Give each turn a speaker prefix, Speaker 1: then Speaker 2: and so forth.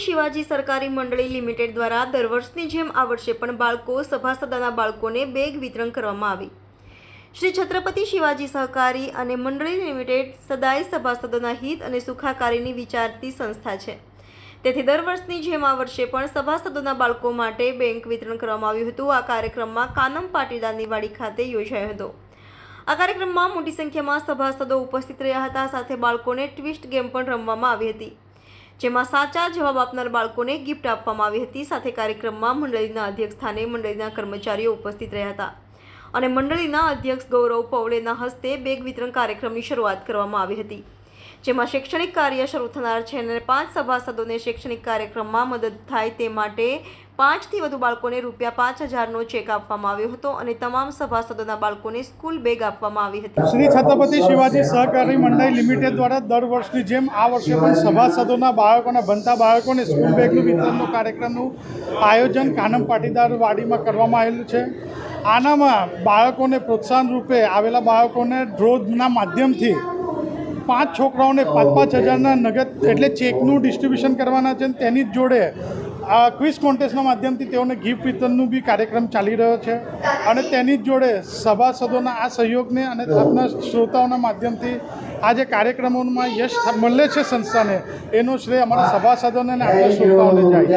Speaker 1: શિવાજી સરકારી મંડળી લિમિટેડ દ્વારા દર વર્ષની જેમ આ વર્ષે પણ બાળકો, સભાસદોના બાળકોને બેગ વિતરણ કરવામાં આવી. શ્રી છત્રપતિ શિવાજી સહકારી અને મંડળી લિમિટેડ સદાય સભાસદોના હિત અને સુખાકારીની વિચારતી સંસ્થા છે. તેથી દર વર્ષની જેમ આ વર્ષે પણ સભાસદોના બાળકો માટે બેંક વિતરણ કરવામાં આવ્યું હતું. આ કાર્યક્રમમાં કાનમ પાટીદારની વાડી ખાતે યોજાયો હતો. આ કાર્યક્રમમાં મોટી સંખ્યામાં સભાસદો ઉપસ્થિત રહ્યા હતા. સાથે બાળકોને ટ્વિસ્ટ ગેમ પણ રમવામાં આવી હતી. જેમાં સાચા જવાબ આપનાર બાળકોને ગિફ્ટ આપવામાં આવી હતી. સાથે કાર્યક્રમમાં મંડળીના અધ્યક્ષ સ્થાને મંડળીના કર્મચારીઓ ઉપસ્થિત રહ્યા હતા. અને મંડળીના અધ્યક્ષ ગૌરવ પૌલેના હસ્તે બેગ વિતરણ કાર્યક્રમની શરૂઆત કરવામાં આવી હતી. જેમાં શૈક્ષણિક કાર્ય શરૂ થનાર છે અને પાંચ સભાસદોને શૈક્ષણિક કાર્યક્રમમાં મદદ થાય તે માટે પાંચથી વધુ બાળકોને રૂપિયા પાંચ હજારનો ચેક આપવામાં આવ્યો હતો અને તમામ સભાસદોના બાળકોને સ્કૂલ બેગ આપવામાં આવી હતી.
Speaker 2: શ્રી છત્રપતિ શિવાજી સહકારી મંડળ લિમિટેડ દ્વારા દર વર્ષની જેમ આ વર્ષે પણ સભાસદોના બાળકોના ભણતા બાળકોને સ્કૂલ બેગનું વિતરણનું કાર્યક્રમનું આયોજન કાનમ પાટીદાર વાડીમાં કરવામાં આવેલું છે. આનામાં બાળકોને પ્રોત્સાહન રૂપે આવેલા બાળકોને ડ્રોના માધ્યમથી પાંચ છોકરાઓને પાંચ પાંચ હજારના નગદ એટલે ચેકનું ડિસ્ટ્રીબ્યુશન કરવાના છે અને તેની જ જોડે આ ક્વિઝ કોન્ટેસ્ટના માધ્યમથી તેઓને ગિફ્ટ વિતરણનું બી કાર્યક્રમ ચાલી રહ્યો છે. અને તેની જ જોડે સભાસદોના આ સહયોગને અને આપના શ્રોતાઓના માધ્યમથી આ જે કાર્યક્રમોમાં યશ મળે છે સંસ્થાને એનો શ્રેય અમારા સભાસદોને અને આપણા શ્રોતાઓને જાય છે.